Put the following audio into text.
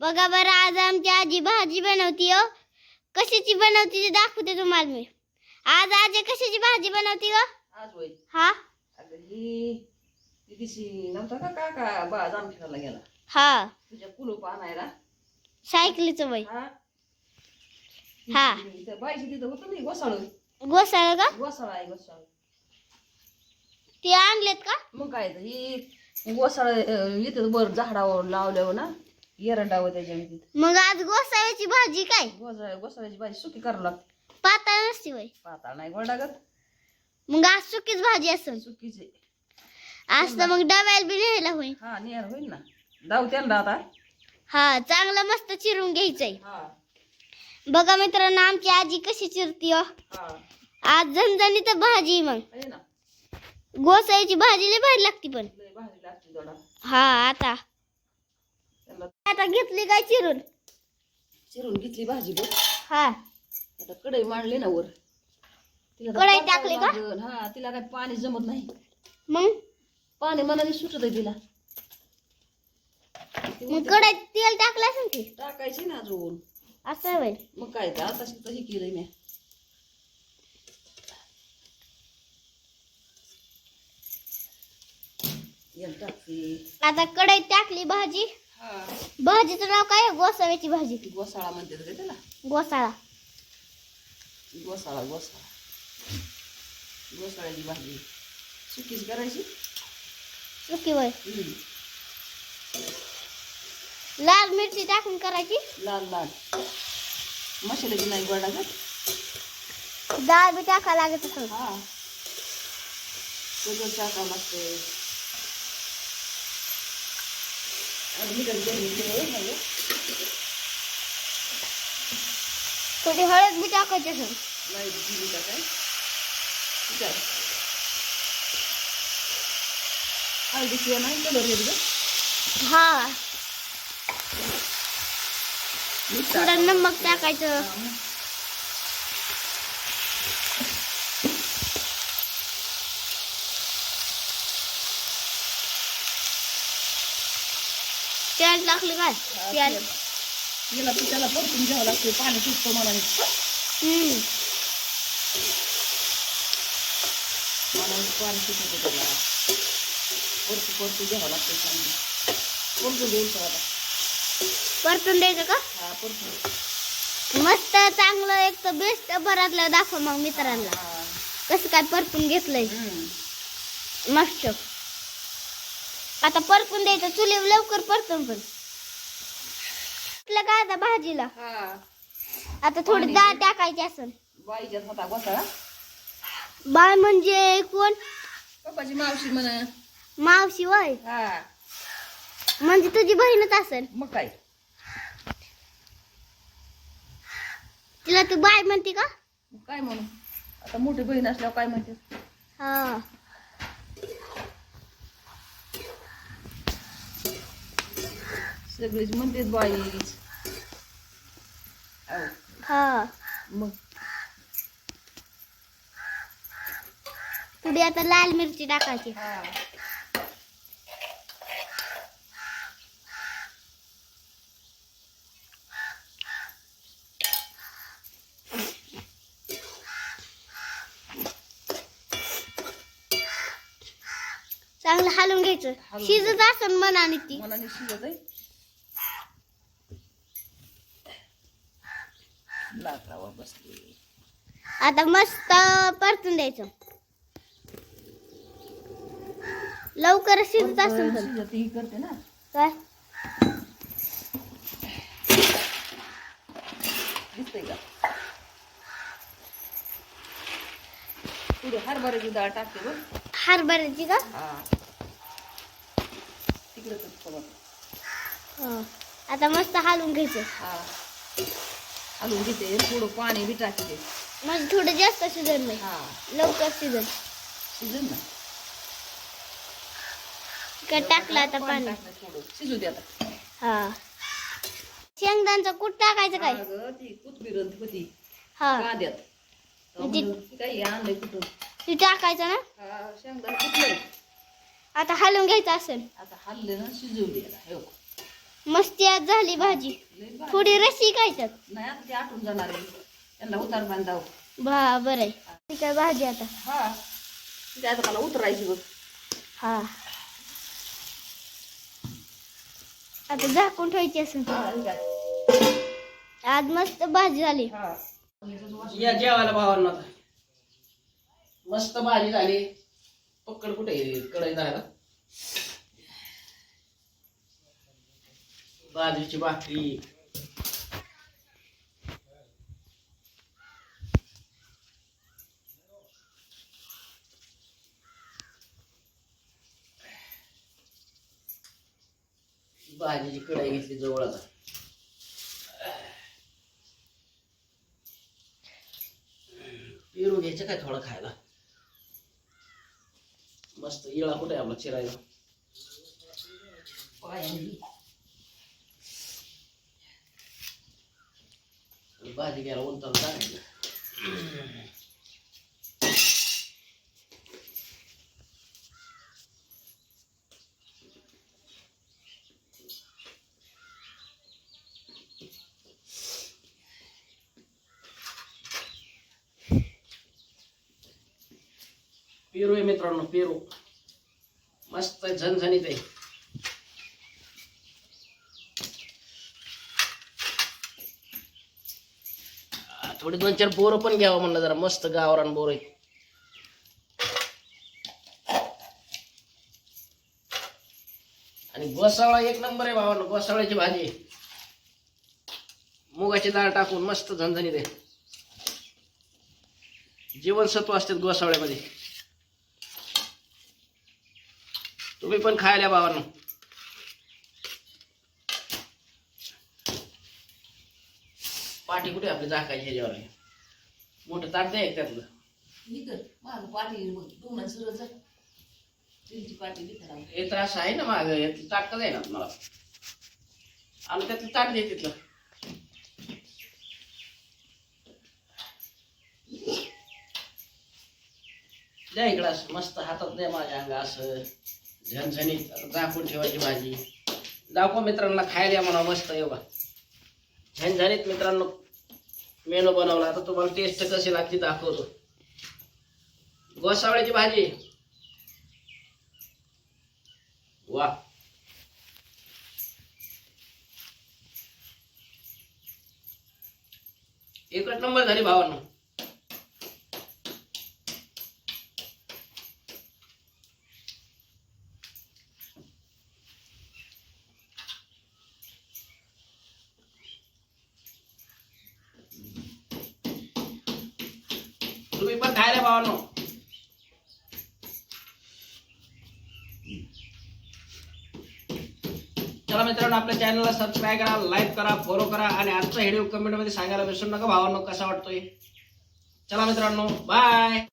बघा बरं आज आमची आजी भाजी बनवती हो. कशाची बनवती ते दाखवते तुम्हाला मी. आज आजी कशाची भाजी बनवती हो? आज होय. हा? अगं ही ती दिशी नव्हता का काका? बा जामखेडाला गेला. हा. तुझ्या कुलूप आणायला. सायकलीचं वय. हा? हा. इथं बाईची तिथं होतं नाही गोसाळ. गोसाळ का? गोसाळ आहे गोसाळ. ते आणलेत का? मग काय तर ही गोसाळ इथं वर झाडावर लावल्यावर ना त्याच्यामध्ये मग आज गोसाळ्याची भाजी काय? गोसाळ्याची भाजी सुकी करावं लागते. पातळ नसती वय पाताळ नाही गोडागत मग आज सुकीच भाजी असेल. सुकीचे आज तर मग डब्याला बी न्यायला होईल. हा नियर होईल ना. जाऊ त्यांना आता हा चांगलं मस्त चिरून घ्यायचंय. हा. बघा मित्रांनो आमची आजी कशी चिरती हो. हा. आज झणझणीत भाजी मग. आहे ना. गोसाळ्याची भाजी लय भारी लागती पण. लय भाजी लागते थोडा. हा आता. आता घेतली काय चिरून? चिरून घेतली भाजी बघ. हा. आता कढई मांडली ना वर. तिला कढई टाकली का? लागल. हा तिला काय पाणी जमत नाही. मग? पाणी मनाने सुटत आहे तिला. ती मग म्हणते, कढईत तेल टाकलं असेल की? टाकायची ना अजून. असं होय. मग काय तर आता शिकत हे केलंय मी. याला टाकते. आता कढईत टाकली भाजी. भाजीचं नाव काय? गोसाव्याची भाजी. गोसाळा म्हणते का त्याला? गोसाळा. गोसाळा गोसाळा. गोसाळ्याची भाजी. सुकीच करायची? सुकी वय हम्म. लाल मिरची टाकून करायची. लाल लाल. मसाल्याची नाही गोडा का डाळ बी टाका लागत असेल. हा. सगळं टाकावं लागतंय. थोडी हळद बी टाकायची असेल. नाही दिली का काय ठीक आहे. हळदीशिवाय नाही गं हा. थोडं. नमक टाकायचं. टाकली काय हा, तेल तेल. याला पिठाला परतून घ्यावं लागते पाणी सुटतं मला हम्म. मला पाणी सुटतं त्याला. परतू परतू घ्यावं लागतं चांगलं परतून देईल तर आता. परतून द्यायचं का? हा परतून. मस्त चांगलं एक तर बेस्ट भरातलं दाखव मग मित्रांना. कसं काय परतून घेतलंय. मस्त. आता परतून द्यायचं. चुलीवर लवकर परतून पण. आपलं काय आता भाजीला? हा. आता थोडी पाणी डाळ दे. टाकायची असेल. होता बाळ म्हणजे कोण? पप्पाची मावशी म्हण. मावशी वय हा. म्हणजे तुझी बहीणच असेल. मग काय? तिला तू बाय म्हणते का? मग काय म्हणू? आता मोठी बहीण असल्यावर काय म्हणते? हा. सगळीच म्हणते बाईच हा. मग? थोडी आता लाल मिरची टाकायची. हा. चांगलं हालून घ्यायचं. शिजत असेल मनाने ती. मनाने शिजत आहे? लाकडावर बसली. आता मस्त परतून द्यायचं. लवकर शिजत असेल पण शिजत ही करते ना. काय? दिसतंय का? पुढे हरभऱ्याची डाळ टाकते बघ. हरभऱ्याची का? हा. तिकडे तर थोडं. हा. आता मस्त हालून घ्यायचं. हा. हलवून घेते थोडं पाणी बी टाकते. म्हणजे थोडं जास्त शिजन नाही. हा. लवकर शिजन. शिजन ना. काय टाकलं आता पाणी थोडं. शिजू दे आता. हा. शेंगदाणचं कूट टाकायचं काय? अगं ती कोथमीर आणि ती होती. हा. कांद्यात. ती- म्हणून काही आणलंय कुठून? ती टाकायचं ना? हा शेंगदाणे कुठले? आता हलवून घ्यायचं असेल. आता हल्ले ना शिजवू दे आता. हे बघ. मस्ती आज झाली भाजी. थोडी रशी काय त्यात नाही आता ते आटून जाणार आहे. त्यांना उतार बांधाव बा बरं आहे. ती काय भाजी आता? हा. ते आता मला उतरायची बघ. हा. आता झाकून ठेवायची असून काय? आज मस्त भाजी झाली. हा. या जेवायला भावांना आता. मस्त भाजी झाली. पक्कड कुठे आहे? कढई जायला बाजरीची भाकरी. भाजीची कढाई घेतली जवळ आता. पेरू घ्यायचं काय थोडं खायला? मस्त इळा कुठे आहे आपला चिरायला? पायांनी. भाजी घ्यायला उंचाला टाकायचं पेरू आहे मित्रांनो पेरू मस्त झणझणीत आहे थोडी दोन चार बोरं पण घ्यावं म्हणलं जरा मस्त गावरान बोर आहे. आणि गोसावळा एक नंबर आहे भावानं गोसावळ्याची भाजी. मुगाची डाळ टाकून मस्त झणझणीत आहे. जीवनसत्व असतात गोसावळ्यामध्ये तुम्ही पण खायला भावानं. पाठी कुठे आपली झाकायची ह्याच्यावर? मोठं ताट एक त्यातलं? इथं. माझं पाठी दोन सरळ त्यांची पाठी. हे तर असं आहे ना माग. ताट का ना मला आणि त्यातलं ताट दे तिथलं? द्या इकडं असं. मस्त हातात द्या माझ्या अंगा असं. झणझणीत. झाकून ठेवायची भाजी दाखवा मित्रांना. खायला म्हणा. मस्त एवढा झणझणीत मित्रांनो. मेनू बनवला. आता तुम्हाला टेस्ट कशी लागते दाखवतो. गोसावळ्याची भाजी. वा. एकच नंबर झाली भावांनो तुम्ही पण खायला भावांनो. चला मित्रांनो आपल्या चॅनलला सबस्क्राईब करा लाईक करा फॉलो करा आणि आजचा व्हिडिओ कमेंटमध्ये सांगायला विसरू नका. भावांनो कसा वाटतोय? चला मित्रांनो बाय